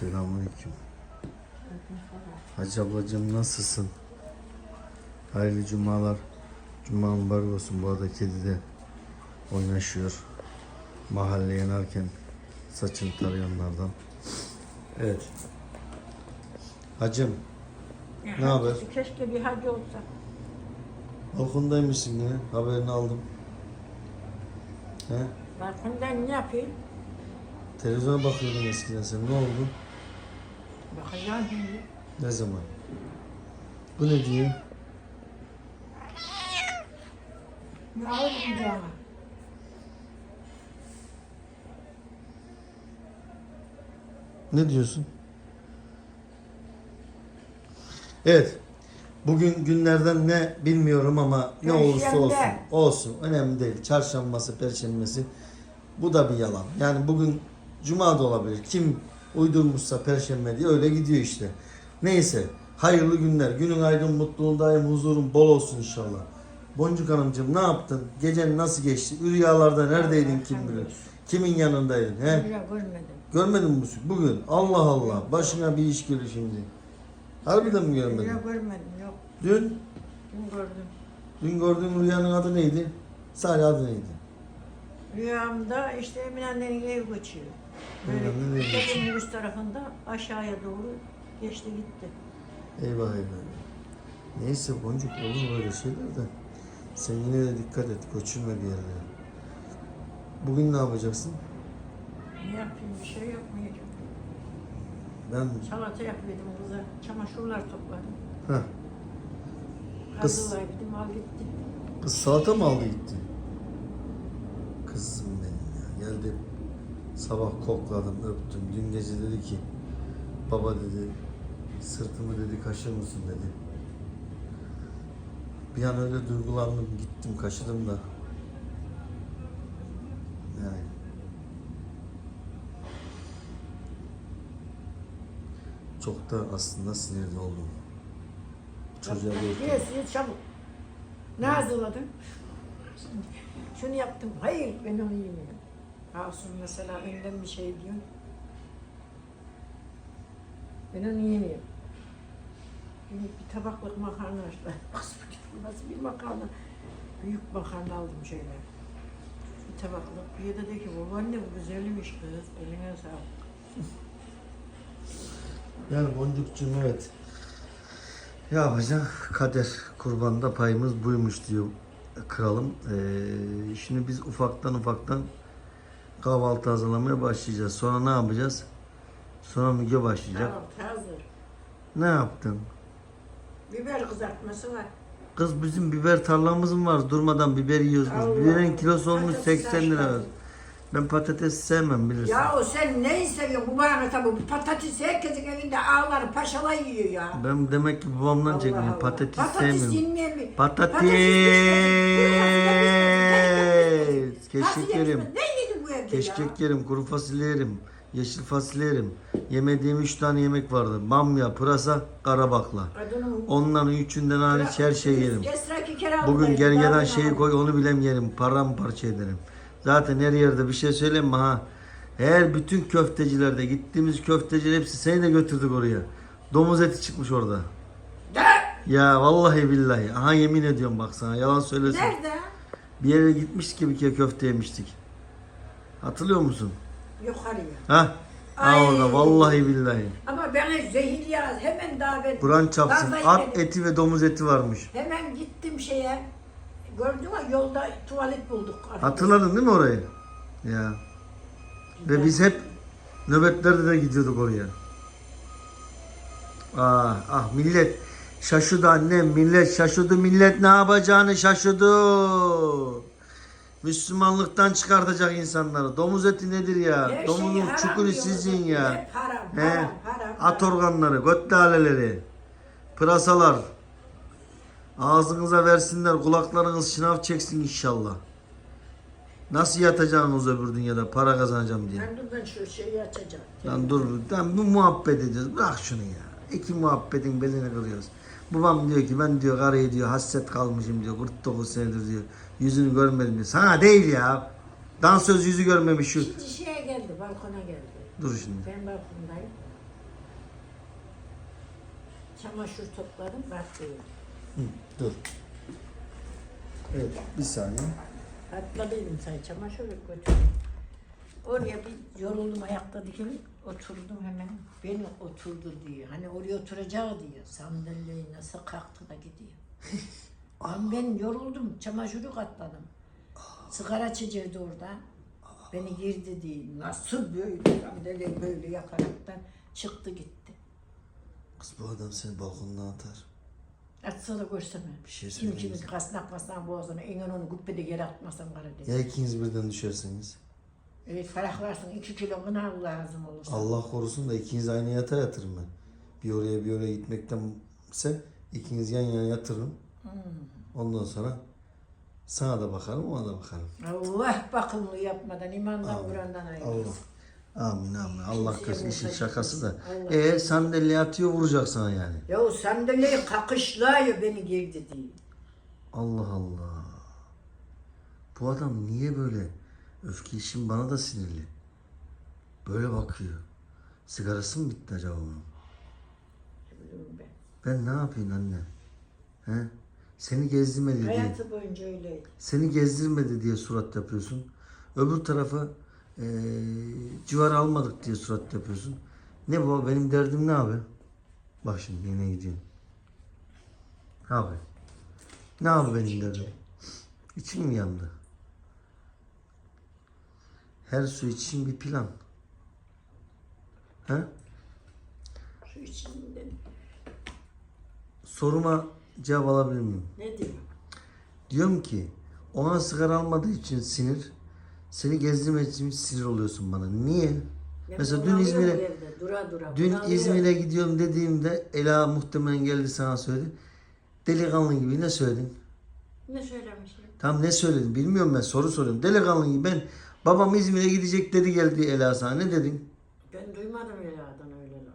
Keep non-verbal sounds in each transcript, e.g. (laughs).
Selamünaleyküm. Hacı ablacığım nasılsın? Hayırlı cumalar. Cuma mübarek olsun. Bu arada kedi de oynaşıyor. Mahalle yanarken saçını tarayanlardan. Evet. Hacım Ne haber? Keşke bir hacı olsa. balkondaymışsın yine. Haberini aldım. He? Balkondan ne yapayım? Televizyona bakıyordun eskiden sen. Ne oldu? Bakacağım şimdi. Ne zaman? Bu ne diyor? Ne diyorsun? Evet. Bugün günlerden ne bilmiyorum ama ne olursa olsun. Olsun. Önemli değil. Çarşambası, perşembesi. Bu da bir yalan. Yani bugün cuma da olabilir. Kim uydurmuşsa perşembe diye öyle gidiyor işte. Neyse. Hayırlı günler. Günün aydın, mutluluğun daim, huzurun bol olsun inşallah. Boncuk Hanımcığım ne yaptın? Gecen nasıl geçti? Rüyalarda neredeydin kim bilir? Kimin yanındaydın? He? Görmedim. Görmedin mi bu- bugün? Allah Allah. Başına bir iş gelir şimdi. Harbiden mi görmedin? görmedim yok. Dün, Dün gördüm. dün gördüğün rüyanın adı neydi? Sadece adı neydi? Rüyamda işte Emine annenin ev geçiyor. Böyle tepenin üst tarafında aşağıya doğru geçti gitti. Eyvah eyvah. Neyse boncuk olur böyle şeyler de. Sen yine de dikkat et. Göçülme bir yerlere. Bugün ne yapacaksın? Ne yapayım bir şey yapmayacağım. Ben... Salata yapıyordum kıza. Çamaşırlar topladım. Heh. Kız- Kazılar gittim al gitti. Kız salata mı aldı gitti? Kızım benim ya. Geldi sabah kokladım, öptüm. Dün gece dedi ki baba dedi sırtımı dedi kaşır mısın dedi. Bir an öyle duygulandım gittim kaşıdım da. Yani çok da aslında sinirli oldum. Çocuğa Yes, yes, çabuk. Ne hazırladın? Şunu yaptım. Hayır ben onu yemiyorum. Asun mesela önden bir şey diyor. Ben onu yemiyorum. Bir, bir tabaklık makarna (laughs) işte. Nasıl bir makarna? Büyük makarna aldım şöyle. Bir tabaklık. Bir de dedi ki babaanne bu güzelmiş kız. Eline sağlık. (laughs) Yani Boncukcuğum evet. Ne yapacak? Kader kurbanda payımız buymuş diyor kralım. Ee, şimdi biz ufaktan ufaktan kahvaltı hazırlamaya başlayacağız. Sonra ne yapacağız? Sonra Müge başlayacak. Tamam hazır. Ne yaptın? Biber kızartması var. Kız bizim biber tarlamız mı var? Durmadan biber yiyoruz biz. Biberin kilosu olmuş Patates 80 lira. Ben patates sevmem bilirsin. Ya o sen neyi seviyorsun? Bu bana tabi bu patates herkesin evinde ağlar paşala yiyor ya. Ben demek ki babamdan. Allah. Patates, Patates sevmiyorum. yenmeyen mi? Patates. Keşke Keşkek yerim. Ne evde ya? Keşkek yerim, kuru fasulye yerim, yeşil fasulye yerim. Yemediğim üç tane yemek vardı. Bamya, pırasa, karabakla. Kadının- Onların üçünden hariç her şeyi yerim. Kere. Bugün Daha gergedan şeyi koy onu bilem yerim. Paramparça ederim. Zaten her yerde bir şey söyleyeyim mi ha? Her bütün köftecilerde gittiğimiz köfteciler hepsi seni de götürdük oraya. Domuz eti çıkmış orada. De! Ya vallahi billahi. Aha yemin ediyorum bak sana yalan söylesin. Nerede? Bir yere gitmiştik ki bir kere köfte yemiştik. Hatırlıyor musun? Yukarıya. Ha? Ha Ay. orada vallahi billahi. Ama bana zehir ya hemen daha ben... Kur'an çapsın. At eti ve domuz eti varmış. Hemen gittim şeye. Gördün mü yolda tuvalet bulduk. Hatırladın değil mi orayı? Ya. Ve biz hep nöbetlerde de gidiyorduk oraya. Ah, ah millet şaşırdı annem millet şaşırdı millet ne yapacağını şaşırdı. Müslümanlıktan çıkartacak insanları. Domuz eti nedir ya? Her şeyi Domuzun haram çukuru sizin ya. Hep haram, He. haram, haram, At haram. organları, göt laleleri, pırasalar. Ağzınıza versinler, kulaklarınız şınav çeksin inşallah. Nasıl yatacaksınız öbür dünyada para kazanacağım diye. Ben dur ben şu şeyi açacağım. Lan dur, lan bu muhabbet ediyoruz. Bırak şunu ya. İki muhabbetin belini kırıyoruz. Babam diyor ki ben diyor karıya diyor hasret kalmışım diyor. 49 senedir diyor. Yüzünü görmedim. Sana değil ya. Dansöz yüzü görmemiş şu. İkinci şeye geldi, balkona geldi. Dur şimdi. Ben balkondayım. çamaşır topladım, katlayayım. Hı, dur. Evet bir saniye. Katladıydım say çamaşırı götürdüm. Oraya bir yoruldum ayakta dikilip oturdum hemen. Beni oturdu diyor. Hani oraya oturacağı diyor. Sandalyeyi nasıl kalktı da gidiyor. (laughs) Lan ben yoruldum. Çamaşırı katladım. Sigara içecekti orada. Beni girdi diye. Nasıl böyle sandalyeyi böyle yakaraktan çıktı gitti. Kız bu adam seni balkondan atar. Atsana görsene. Bir şey Kim söyleyeyim kimin mi? kasnak kasnak boğazına ingen onu güppede yere atmasam kara dedi. Ya ikiniz birden düşerseniz? Evet ferahlarsın iki kilo gına lazım olursa. Allah korusun da ikiniz aynı yatağa yatırım ben. Bir oraya bir oraya gitmektense ikiniz yan yana yatırın. Ondan sonra sana da bakarım ona da bakarım. Allah bakımlı yapmadan imandan Amin. Kur'an'dan Allah. ayırmasın. Amin amin. Allah Kimseye korusun işin şakası da. Allah E sandalye atıyor vuracak sana yani. Ya sandalyeyi kakışlıyor beni girdi diye. Allah Allah. Bu adam niye böyle? Öfke işin bana da sinirli. Böyle bakıyor. Sigarası mı bitti acaba onun? Bileyim ben. Ben ne yapayım anne? He? Seni gezdirmedi diye. Hayatı boyunca öyleydi. Seni gezdirmedi diye surat yapıyorsun. Öbür tarafa eee civar almadık diye surat yapıyorsun. Ne bu? Benim derdim ne abi? Bak şimdi yine gidiyorum. Ne abi? Ne abi benim derdim? İçim mi yandı? Her su için bir plan. He? Şu içinden. Soruma cevap alabilir miyim? Ne diyor? Diyorum ki ona sigara almadığı için sinir, seni gezdirmek için sinir oluyorsun bana. Niye? Ben Mesela dün İzmir'e dura dura. dün. İzmir'e gidiyorum dediğimde Ela muhtemelen geldi sana söyledi. Delikanlı gibi ne söyledin? Ne söylemişim? Tam ne söyledin bilmiyorum ben soru soruyorum. Delikanlı gibi ben babam İzmir'e gidecek dedi geldi Ela sana ne dedin? Ben duymadım Ela'dan öyle laf.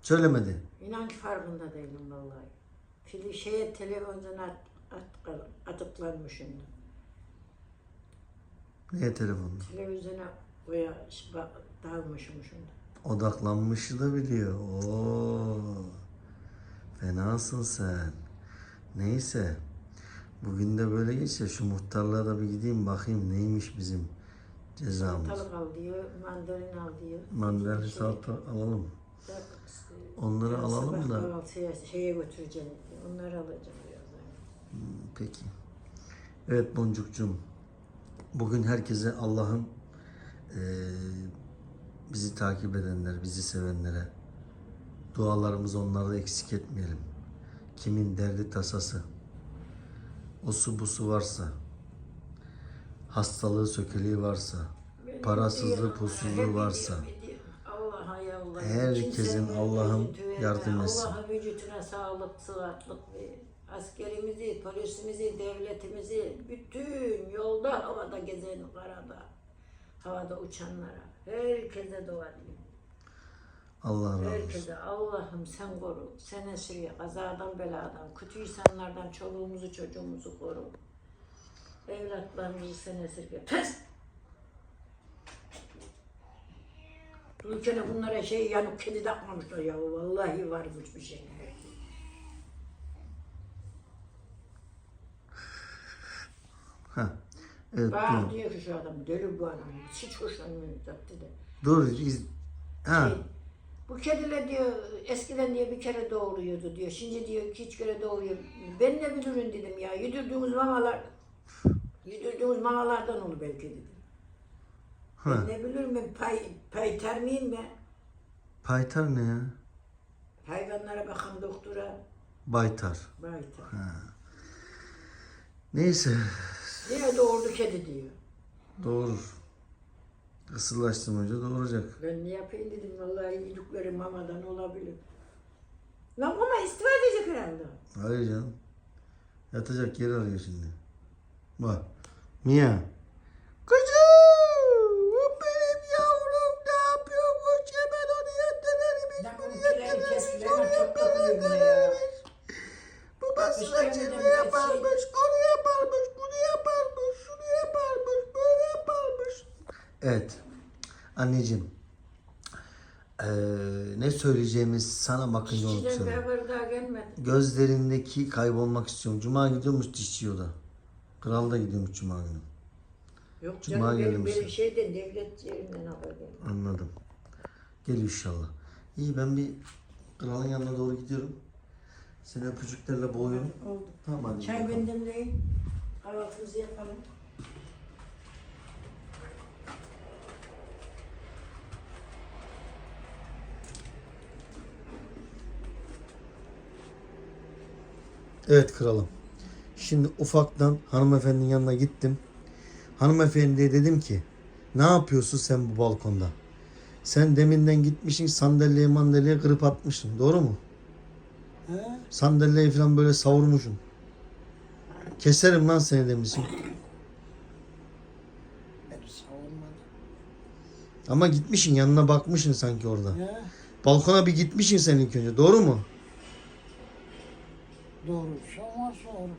Söylemedi. İnan ki farkında değilim vallahi. Fili şeye televizyona at, at, atıklanmışım. Neye telefonla? Televizyona koya dalmışım şimdi. Odaklanmışı da biliyor. Oo. Fenasın sen. Neyse. Bugün de böyle geçse şu muhtarlığa da bir gideyim bakayım neymiş bizim cezamız. Salatalık al diyor, mandalina al diyor. Mandalina Şey, salata alalım. Onları yarın alalım sabah da. kahvaltıya şeye götüreceğim. Onları alacağım birazdan. Peki. Evet Boncukcuğum. Bugün herkese Allah'ın eee, bizi takip edenler, bizi sevenlere dualarımızı onlarda eksik etmeyelim. Kimin derdi tasası, o su bu su varsa, hastalığı sökeliği varsa, parasızlığı hep varsa, Herkesin Allah'ım yardım etsin. Allah'a vücuduna sağlık, sıhhatlık ver. Askerimizi, polisimizi, devletimizi, bütün yolda, havada gezen, karada, havada uçanlara, herkese dua ediyorum. Allah razı olsun. Herkese Allah'ım sen koru, sen esirge, kazadan beladan, kötü insanlardan çoluğumuzu çocuğumuzu koru. Evlatlarımızı sen esirge. Pes! Bu ülkede bunlara şey yanık kedi takmamışlar ya. Vallahi varmış bir şey. Ha. Evet, Bak dur. diyor ki şu adam deli bu adam. Hiç hoşlanmıyor zaten de. Dur. iz- Ha. Şey, bu kediler diyor eskiden diyor bir kere doğuruyordu diyor. Şimdi diyor iki üç kere doğuruyor. Ben ne bilirim dedim ya. Yedirdiğimiz mamalar yedirdiğimiz mamalardan olur belki dedim. Ha. Ne bilirim ben pay, paytar mıyım ben? Paytar ne ya? Hayvanlara bakan doktora Baytar. paytar. Neyse. Niye doğurdu kedi diyor. Doğurur. Isırlaştırmayınca doğuracak. Ben ne yapayım dedim vallahi yedikleri mamadan olabilir. Lan mama istifa edecek herhalde. Hayır canım. Yatacak yer arıyor şimdi. Bak. Mia. Anneciğim. Ee, ne söyleyeceğimiz sana bakınca unutuyorum. Gözlerindeki kaybolmak istiyorum. Cuma gidiyormuş dişçi o da. Kral da gidiyormuş Cuma günü. Yok Cuma canım benim böyle şeyden devlet yerinden haber. Anladım. Gel inşallah. İyi ben bir kralın yanına doğru gidiyorum. Seni öpücüklerle boğuyorum. Oldu. Tamam hadi. Çay bakalım. benden değil. Kahvaltımızı yapalım. Evet kralım. Şimdi ufaktan hanımefendinin yanına gittim. Hanımefendiye dedim ki ne yapıyorsun sen bu balkonda? Sen deminden gitmişsin sandalyeyi mandalyayı kırıp atmışsın. Doğru mu? He? Sandalyeyi falan böyle savurmuşsun. Keserim lan seni demişsin. Ama gitmişsin yanına bakmışsın sanki orada. He? Balkona bir gitmişsin sen ilk önce. Doğru mu? Doğruysa var sonra.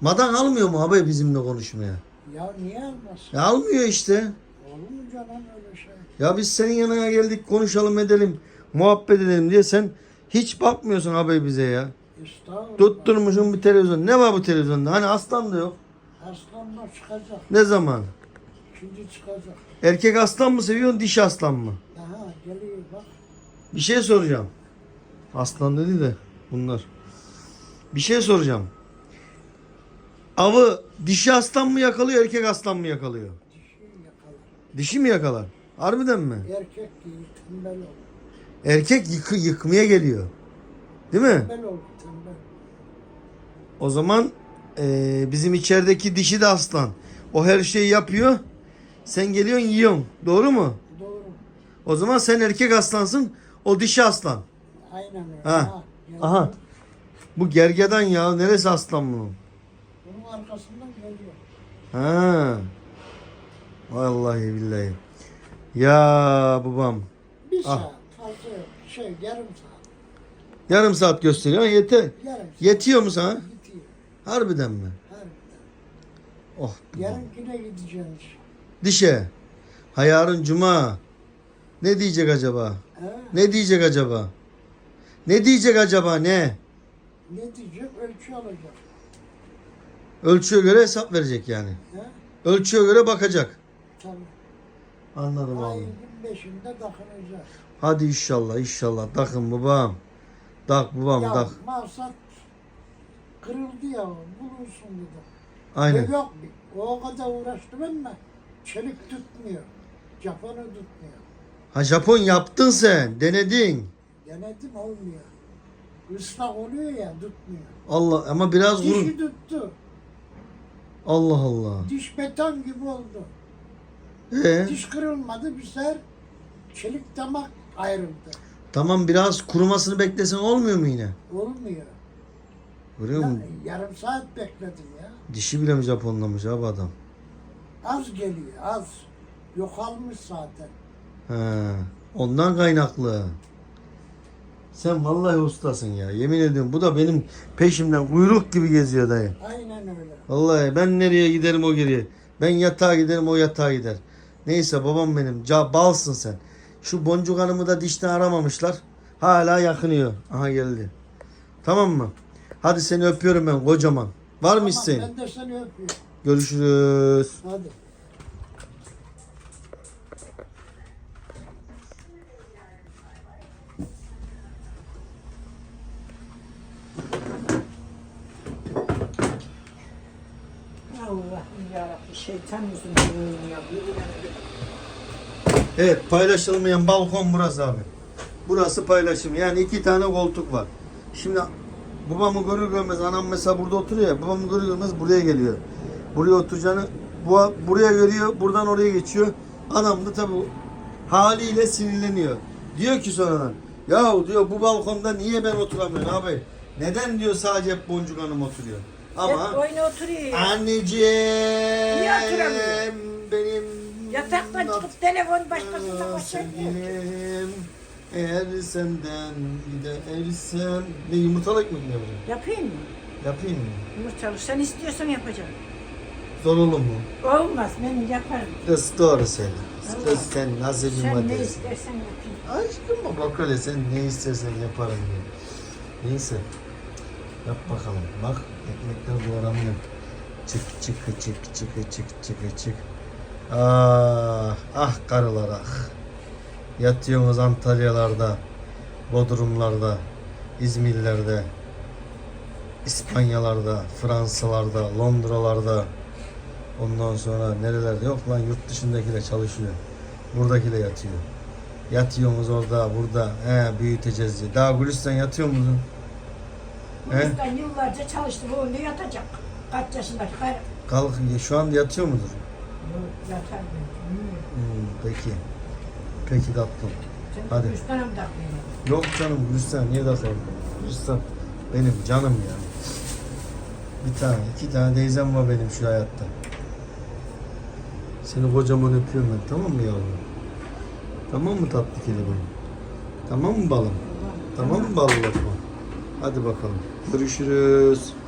Madan almıyor mu abi bizimle konuşmaya? Ya niye almasın? Ya almıyor işte. Olur mu canım öyle şey? Ya biz senin yanına geldik konuşalım edelim. Muhabbet edelim diye sen hiç bakmıyorsun abi bize ya. Estağfurullah. Tutturmuşsun bir televizyon. Ne var bu televizyonda? Hani aslan da yok. Aslanlar çıkacak. Ne zaman? Şimdi çıkacak. Erkek aslan mı seviyorsun dişi aslan mı? Aha geliyor bak. Bir şey soracağım. Aslan dedi de bunlar. Bir şey soracağım. Avı dişi aslan mı yakalıyor erkek aslan mı yakalıyor? Dişi yakalar. Dişi mi yakalar? Harbiden mi? Erkek değil tembel ol. Erkek yıkı, yıkmaya geliyor. Değil mi? Tembel ol tembel. O zaman eee, bizim içerideki dişi de aslan. O her şeyi yapıyor. Sen geliyorsun yiyorsun. Doğru mu? Doğru. O zaman sen erkek aslansın. O dişi aslan. Aynen öyle. Ha. geldi. Aha. Bu gergedan ya. Neresi aslan bunun? Bunun arkasından geliyor. Ha. Vallahi billahi. Ya babam. Bir Ah. saat fazla. Şey yarım saat. Yarım saat gösteriyor. Ha, yeter. Yarım saat. Yetiyor mu sana? Bitiyor. Harbiden mi? Harbiden. Oh. babam. Yarın yine gideceğiz. Dişe. Ha yarın cuma. Ne diyecek acaba? He? Ne diyecek acaba? Ne diyecek acaba ne? Ne diyecek? Ölçü alacak. Ölçüye göre hesap verecek yani. He? Ölçüye göre bakacak. Tabii. Anladım abi. Ayın 25'inde takınacağız. Hadi inşallah inşallah. Takın babam. Tak babam ya tak. maksat kırıldı ya bulunsun dedi. Aynen. Ya yok. O kadar uğraştım ama çelik tutmuyor. Japon'u tutmuyor. Ha Japon yaptın sen. Denedin. Denedim olmuyor. Islak oluyor ya tutmuyor. Allah ama biraz vurun. Dişi tuttu. Allah Allah. Diş beton gibi oldu. Ee, Diş kırılmadı bir sefer çelik damak ayrıldı. tamam biraz kurumasını beklesen olmuyor mu yine? Olmuyor. Görüyor Ya, musun? yarım saat bekledim ya. Dişi bile mi Japonlamış abi adam? Az geliyor az. Yok almış zaten. He, ondan kaynaklı. Sen vallahi ustasın ya. Yemin ediyorum bu da benim peşimden kuyruk gibi geziyor dayı. Aynen öyle. Vallahi ben nereye giderim o geriye. Ben yatağa giderim o yatağa gider. Neyse babam benim. Ca balsın sen. Şu boncuk hanımı da dişten aramamışlar. Hala yakınıyor. Aha geldi. Tamam mı? Hadi seni öpüyorum ben kocaman. Var mı Tamam, isteğin? ben de seni öpüyorum. Görüşürüz. Hadi. Evet paylaşılmayan balkon burası abi. Burası paylaşım. Yani iki tane koltuk var. Şimdi babamı görür görmez anam mesela burada oturuyor ya. Babamı görür görmez buraya geliyor. Buraya oturacağını bu, buraya görüyor. Buradan oraya geçiyor. Anam da tabi haliyle sinirleniyor. Diyor ki sonradan ya diyor bu balkonda niye ben oturamıyorum abi? Neden diyor sadece Boncuk Hanım oturuyor? Ama Hep oyuna oturuyor anneciğim Niye oturamıyor? benim Yataktan çıkıp telefon başkasına başlıyor. Sevgilim, eğer senden gidersem ne yumurtalı ekmek mi yapacağım? Yapayım mı? Yapayım mı? Yumurtalı. Sen istiyorsan yapacağım. Zor olur mu? Olmaz ben yaparım. Kız doğru söyle. Kız sen nasıl bir Sen ne istersen yapayım. Aşkım bak öyle sen ne istersen yaparım diye. Neyse. Yap bakalım. Bak ekmekler doğranıyor. Çık çık çık çık çık çık çık. Ah ah karılar ah. Yatıyorsunuz Antalyalarda, Bodrumlarda, İzmirlerde, İspanyalarda, Fransalarda, Londralarda. Ondan sonra nerelerde yok lan yurt dışındakiler çalışıyor. Buradakiler yatıyor. Yatıyorsunuz orada, burada. He, büyüteceğiz diye. Daha Gülistan yatıyor musun? Yüzden yıllarca çalıştı. Bu önde yatacak. Kaç yaşındaki karı? Kalk, şu an yatıyor mudur? Yatar mı? Hmm, peki. Peki tatlım. Hadi. üstten mi takmıyorsun? Yok canım Gülistan niye takalım? Gülistan benim canım ya. Bir tane, iki tane teyzem var benim şu hayatta. Seni kocaman öpüyorum ben tamam mı yavrum? Tamam mı tatlı kelebeğim? Tamam mı balım? Tamam mı balım? Hadi bakalım. Görüşürüz.